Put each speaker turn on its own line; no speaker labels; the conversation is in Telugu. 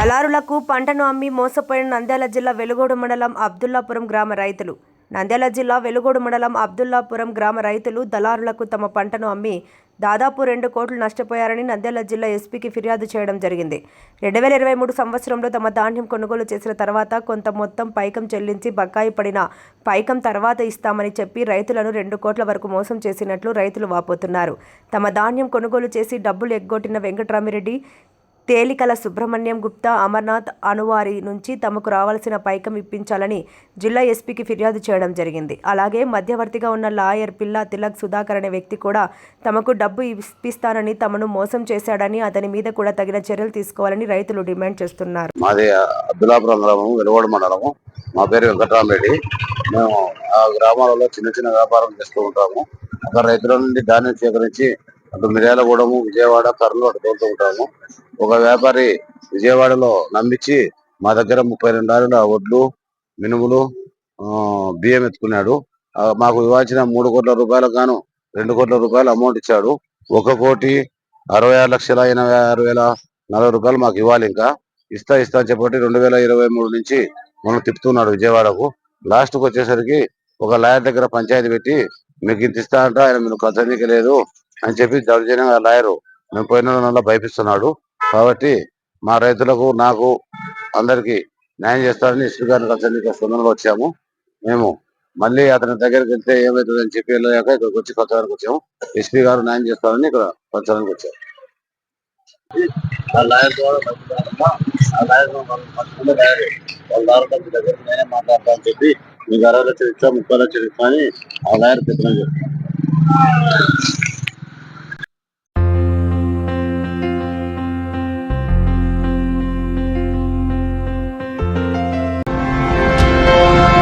దళారులకు పంటను అమ్మి మోసపోయిన నంద్యాల జిల్లా వెలుగోడు మండలం అబ్దుల్లాపురం గ్రామ రైతులు. నంద్యాల జిల్లా వెలుగోడు మండలం అబ్దుల్లాపురం గ్రామ రైతులు దళారులకు తమ పంటను అమ్మి దాదాపు రెండు కోట్లు నష్టపోయారని నంద్యాల జిల్లా ఎస్పీకి ఫిర్యాదు చేయడం జరిగింది. రెండు వేల ఇరవై మూడు సంవత్సరంలో తమ ధాన్యం కొనుగోలు చేసిన తర్వాత కొంత మొత్తం పైకం చెల్లించి బకాయి పడిన పైకం తర్వాత ఇస్తామని చెప్పి రైతులను రెండు కోట్ల వరకు మోసం చేసినట్లు రైతులు వాపోతున్నారు. తమ ధాన్యం కొనుగోలు చేసి డబ్బులు ఎగ్గొట్టిన వెంకటరామిరెడ్డి తేలికల సుబ్రహ్మణ్యం గుప్తా అమర్నాథ్ అనువారి నుంచి తమకు రావాల్సిన పైకం ఇప్పించాలని జిల్లా ఎస్పీకి ఫిర్యాదు చేయడం జరిగింది. అలాగే మధ్యవర్తిగా ఉన్న లాయర్ పిల్ల తిలక్ సుధాకర్ అనే వ్యక్తి కూడా తమకు డబ్బు ఇప్పిస్తానని తమను మోసం చేశాడని అతని మీద కూడా తగిన చర్యలు తీసుకోవాలని రైతులు డిమాండ్ చేస్తున్నారు.
మాది అబ్దులాపురం గ్రామం వెలువడ మండలము. మా పేరు వెంకటరామరెడ్డి. మేము ఆ గ్రామాలలో చిన్న చిన్న వ్యాపారం చేస్తూ ఉంటాము. అక్కడ రైతుల నుండి ధాన్యం సేకరించి మిర్యాలగూడము విజయవాడ కర్నూలు అటు తోలుతూ ఉంటాము. ఒక వ్యాపారి విజయవాడలో నమ్మించి మా దగ్గర ముప్పై రెండు ఆరుల వడ్లు మినుములు ఆ, బియ్యం ఎత్తుకున్నాడు. మాకు ఇవ్వాల్సిన మూడు కోట్ల రూపాయలకు గాను రెండు కోట్ల రూపాయలు అమౌంట్ ఇచ్చాడు. ఒక కోటి అరవై ఆరు లక్షల ఎనభై ఆరు వేల నలభై రూపాయలు మాకు ఇవ్వాలి ఇంకా. ఇస్తా ఇస్తా అని చెప్పి రెండు వేల ఇరవై మూడు నుంచి మనం తిప్పుతున్నాడు విజయవాడకు. లాస్ట్కి వచ్చేసరికి ఒక లాయర్ దగ్గర పంచాయతీ పెట్టి మీకు ఇంత ఇస్తా అంట ఆయన మీరు కథనీకి లేదు. అని చెప్పి దౌర్జన్యంగా లాయరు మేము పోయిన నెల భయపిస్తున్నాడు. కాబట్టి మా రైతులకు నాకు అందరికీ న్యాయం చేస్తారని ఎస్పీ గారిని కలిసి స్పందనలో వచ్చాము. మేము మళ్ళీ అతని దగ్గరికి వెళ్తే ఏమవుతుంది అని చెప్పి వెళ్ళాక ఇక్కడికి వచ్చి కొత్తగానికి వచ్చాము. ఎస్పీ గారు న్యాయం చేస్తారని ఇక్కడ పంచడానికి వచ్చాము. ఆ లాయర్ ద్వారా ఆ లాయర్ లాయర్ వాళ్ళ ద్వారా దగ్గర మాట్లాడతా అని చెప్పి మీకు అరవై లక్షలు ఇచ్చా ముప్పై లక్షలు ఇచ్చా అని ఆ లాయర్ చెప్పిన చెప్తాను